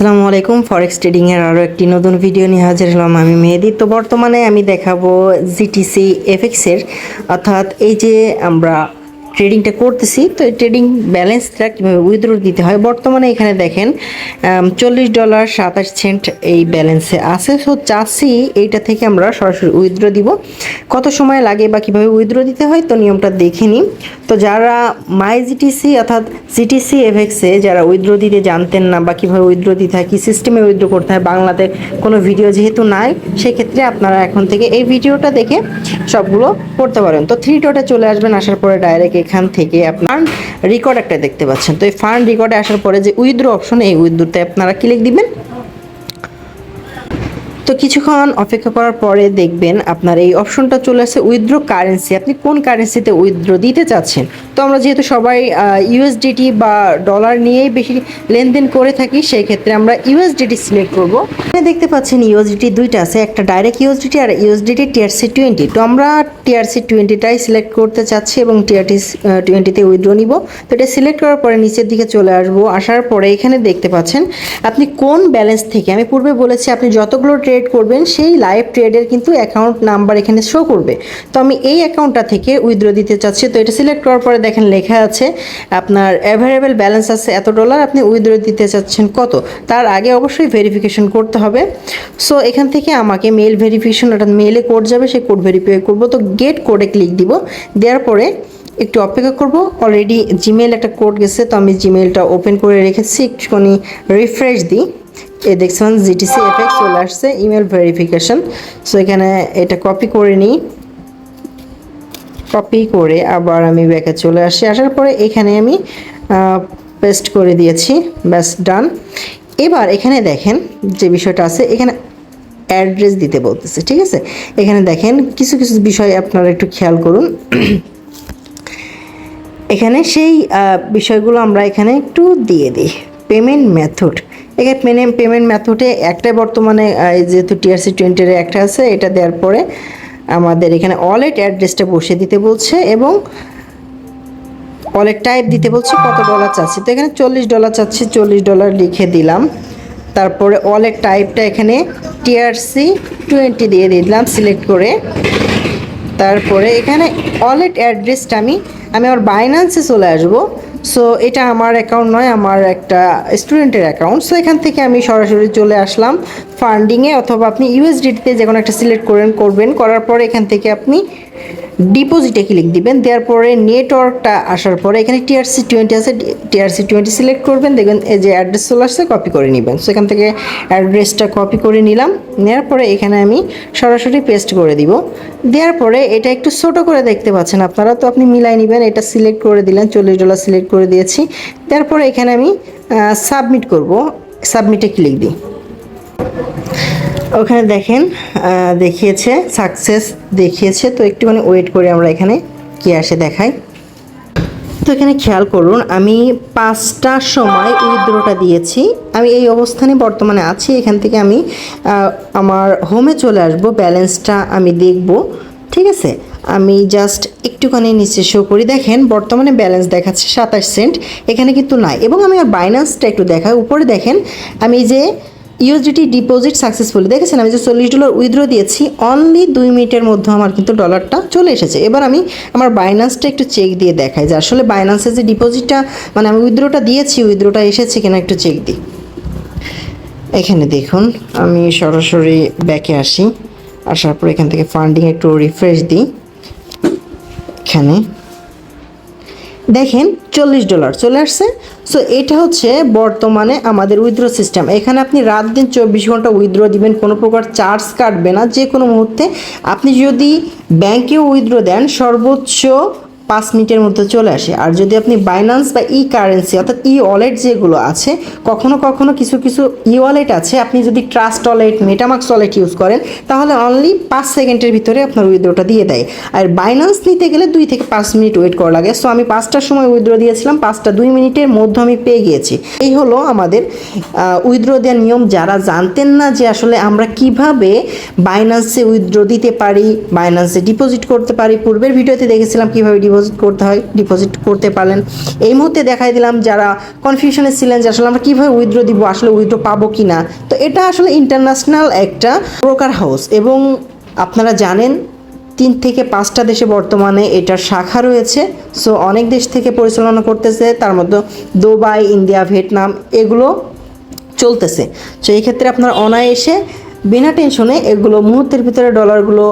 আসসালামু আলাইকুম ফরেক্স ট্রেডিংয়ের আরও একটি নতুন ভিডিও নিয়ে হাজির হলাম আমি মেহেদি। তো বর্তমানে আমি দেখাবো জিটিসি এফএক্সের অর্থাৎ এই যে আমরা ট্রেডিংটা করতেছি। তো এই ট্রেডিং ব্যালেন্সটা কীভাবে উইথড্র দিতে হয়? বর্তমানে এখানে দেখেন চল্লিশ ডলার সাতাশ সেন্ট এই ব্যালেন্সে আছে। সো চাষি এইটা থেকে আমরা সরাসরি উইথড্র দিব। কত সময় লাগে বা কীভাবে উইথড্র দিতে হয়? তো নিয়মটা দেখে নিই। তো যারা মাই জিটিসি অর্থাৎ জিটিসি এফএক্সে যারা উইথড্র দিতে জানতেন না বা কীভাবে উইথড্র দিতে হয়, কী সিস্টেমে উইথড্র করতে হয়, বাংলাতে কোনো ভিডিও যেহেতু নাই, সেক্ষেত্রে আপনারা এখন থেকে এই ভিডিওটা দেখে সবগুলো করতে পারেন। তো থ্রি ডটে চলে আসবেন, আসার পরে ডাইরেক্ট এখান থেকে আপনার রেকর্ড একটা দেখতে পাচ্ছেন। তো এই ফান্ড রেকর্ডে আসার পরে যে উইদ্রো অপশন এই উইথড্রোতে আপনারা ক্লিক দিবেন। তো কিছুক্ষণ অপেক্ষা করার পরে দেখবেন আপনার এই অপশনটা চলে আসছে উইথড্র কারেন্সি। আপনি কোন কারেন্সিতে উইথড্র দিতে চাচ্ছেন? তো আমরা যেহেতু সবাই ইউএসডিটি বা ডলার নিয়েই বেশি লেনদেন করে থাকি, সেই ক্ষেত্রে আমরা ইউএসডিটি সিলেক্ট করব। এখানে দেখতে পাচ্ছেন ইউএসডিটি দুইটা আছে, একটা ডাইরেক্ট ইউএসডিটি আর ইউএসডিটি টিআরসি টোয়েন্টি তো আমরা টিআরসি টোয়েন্টিটাই সিলেক্ট করতে চাচ্ছি এবং টিআরটি টোয়েন্টিতে উইথড্র নিব। তো এটা সিলেক্ট করার পরে নিচের দিকে চলে আসব। আসার পরে এখানে দেখতে পাচ্ছেন, আপনি কোন ব্যালেন্স থেকে, আমি পূর্বে বলেছি আপনি যতগুলো ট্রেড করবেন, সেই লাইভ ট্রেডের কিন্তু অ্যাকাউন্ট নাম্বার এখানে শো করবে। তো আমি এই অ্যাকাউন্টটা থেকে উইথড্র দিতে চাচ্ছি। তো এটা সিলেক্ট করার পরে দেখেন লেখা আছে, আপনার অ্যাভেলেবেল ব্যালেন্স আছে, এত ডলার আপনি উইথড্র দিতে চাচ্ছেন কত? তার আগে অবশ্যই ভেরিফিকেশন করতে হবে। সো এখান থেকে আমাকে মেল ভেরিফিকেশন অর্থাৎ মেলে কোড যাবে, সেই কোড ভেরিফাই করব। তো গেট কোডে ক্লিক দিব। দেওয়ার পরে একটু অপেক্ষা করব। অলরেডি জিমেল একটা কোড গেছে, তো আমি জিমেলটা ওপেন করে রেখেছি। একটুখানি রিফ্রেশ দিই। এ দেখছেন জিটিসি এফেক্ট চলে আসছে ইমেল ভেরিফিকেশন সো এখানে এটা কপি করে নিই। কপি করে আবার আমি ব্যাকে চলে আসি। আসার পরে এখানে আমি পেস্ট করে দিয়েছি। ব্যাস ডান এবার এখানে দেখেন যে বিষয়টা আছে, এখানে অ্যাড্রেস দিতে বলতেছে, ঠিক আছে? এখানে দেখেন, কিছু কিছু বিষয় আপনারা একটু খেয়াল করুন। এখানে সেই বিষয়গুলো আমরা এখানে একটু দিয়ে দিই। পেমেন্ট মেথড এখানে পেমেন্ট পেমেন্ট মেথডে একটাই বর্তমানে যেহেতু টিআরসি টোয়েন্টির একটা আছে, এটা দেওয়ার পরে আমাদের এখানে ওয়ালেট অ্যাড্রেসটা বসিয়ে দিতে বলছে এবং ওয়ালেট টাইপ দিতে বলছে কত ডলার চাচ্ছি। তো এখানে চল্লিশ ডলার চাচ্ছি, চল্লিশ ডলার লিখে দিলাম। তারপরে ওয়ালেট টাইপটা এখানে টিআরসি টোয়েন্টি দিয়ে দিলাম সিলেক্ট করে। তারপরে এখানে ওয়ালেট অ্যাড্রেসটা আমি আমি আমার বাইন্যান্সে চলে আসব। সো এটা আমার অ্যাকাউন্ট নয়, আমার একটা স্টুডেন্টের অ্যাকাউন্ট সো এখান থেকে আমি সরাসরি চলে আসলাম ফান্ডিংয়ে অথবা আপনি ইউএসডিটিতে যে কোনো একটা সিলেক্ট করেন, করবেন, করার পর এখান থেকে আপনি ডিপোজিটে ক্লিক দিবেন, দেওয়ার পরে নেটওয়ার্কটা আসার পরে এখানে টিআরসি টোয়েন্টি আছে টিআরসি টোয়েন্টি সিলেক্ট করবেন, দেখবেন এই যে অ্যাড্রেস চলে আসছে কপি করে নেবেন। সো এখান থেকে অ্যাড্রেসটা কপি করে নিলাম, নেওয়ার পরে এখানে আমি সরাসরি পেস্ট করে দিব। দেওয়ার পরে এটা একটু ছোট করে দেখতে পাচ্ছেন আপনারা, তো আপনি মিলাই নেবেন, এটা সিলেক্ট করে দিলেন, চল্লিশ ডলার সিলেক্ট করে দিয়েছি। দেওয়ার পরে এখানে আমি সাবমিট করব সাবমিটে ক্লিক দিই। ওখানে দেখেন দেখিয়েছে সাকসেস দেখিয়েছে। তো একটুখানি ওয়েট করে আমরা এখানে কি আসে দেখাই। তো এখানে খেয়াল করুন, আমি পাঁচটার সময় উইথড্রটা দিয়েছি। আমি এই অবস্থানে বর্তমানে আছি, এখান থেকে আমি আমার হোমে চলে আসব ব্যালেন্সটা আমি দেখব, ঠিক আছে? আমি জাস্ট একটুখানি নিচে শো করি। দেখেন, বর্তমানে ব্যালেন্স দেখাচ্ছে সাতাশ সেন্ট এখানে কিন্তু নাই। এবং আমি আর বাইন্যান্সটা একটু দেখাই। উপরে দেখেন, আমি যে ইউএসডিটি ডিপোজিট সাকসেসফুলি দেখেছেন, আমি যে চল্লিশ ডলার উইথড্র দিয়েছি অনলি দুই মিনিটের মধ্যে আমার কিন্তু ডলারটা চলে এসেছে। এবার আমি আমার বাইন্যান্সটা একটু চেক দিয়ে দেখাই, যে আসলে বাইন্যান্সের যে ডিপোজিটটা মানে আমি উইথড্রটা দিয়েছি উইথড্রটা এসেছে কিনা একটু চেক দিই। এখানে দেখুন, আমি সরাসরি ব্যাকে আসি, আসার পর এখান থেকে ফান্ডিং একটু রিফ্রেশ দিই। এখানে দেখেন চল্লিশ ডলার চলে আসছে। সো এটা হচ্ছে বর্তমানে আমাদের উইথড্র সিস্টেম এখানে আপনি রাত দিন চব্বিশ ঘণ্টা উইথড্র দিবেন, কোনো প্রকার চার্জ কাটবে না যে কোনো মুহূর্তে। আপনি যদি ব্যাংকেও উইথড্র দেন, সর্বোচ্চ পাঁচ মিনিটের মধ্যে চলে আসে। আর যদি আপনি বাইন্যান্স বা ই কারেন্সি অর্থাৎ ই ওয়ালেট যেগুলো আছে, কখনো কখনো কিছু কিছু ই ওয়ালেট আছে, আপনি যদি trust wallet MetaMask wallet use করেন, তাহলে অনলি পাঁচ সেকেন্ডের ভিতরে আপনার উইথড্রটা দিয়ে দেয়। আর বাইন্যান্স নিতে গেলে দুই থেকে পাঁচ মিনিট ওয়েট করা লাগে। সো আমি পাঁচটার সময় উইথড্র দিয়েছিলাম, পাঁচটা দুই মিনিটের মধ্যে আমি পেয়ে গিয়েছি। এই হলো আমাদের উইথড্র দেওয়ার নিয়ম। যারা জানতেন না যে আসলে আমরা কীভাবে বাইন্যান্সে উইথড্র দিতে পারি বাইন্যান্সে ডিপোজিট করতে পারি, পূর্বের ভিডিওতে দেখেছিলাম কীভাবে ডিপোজিট ডিপোজিট করতে হয় ডিপোজিট করতে পারলেন। এই মুহূর্তে দেখাই দিলাম যারা কনফিউশনে ছিলেন যে আসলে আমরা কীভাবে উইথড্র দিব, আসলে উইথড্র পাবো কি না তো এটা আসলে ইন্টারন্যাশনাল একটা ব্রোকার হাউস এবং আপনারা জানেন তিন থেকে পাঁচটা দেশে বর্তমানে এটার শাখা রয়েছে। সো অনেক দেশ থেকে পরিচালনা করতেছে, তার মধ্যে দুবাই, ইন্ডিয়া, ভিয়েতনাম, এগুলো চলতেছে। তো এই ক্ষেত্রে আপনার অনায়াসে, বিনা টেনশনে এগুলো মুহূর্তের ভিতরে ডলারগুলো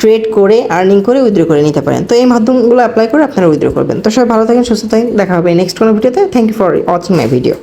ট্রেড করে আর্নিং করে উইথড্র করে নিতে পারেন। তো এই মাধ্যমগুলো অ্যাপ্লাই করে আপনারা উইথড্র করবেন। তো সবাই ভালো থাকেন, সুস্থ থাকেন। দেখা হবে নেক্সট কোনো ভিডিওতে thank you for watching my video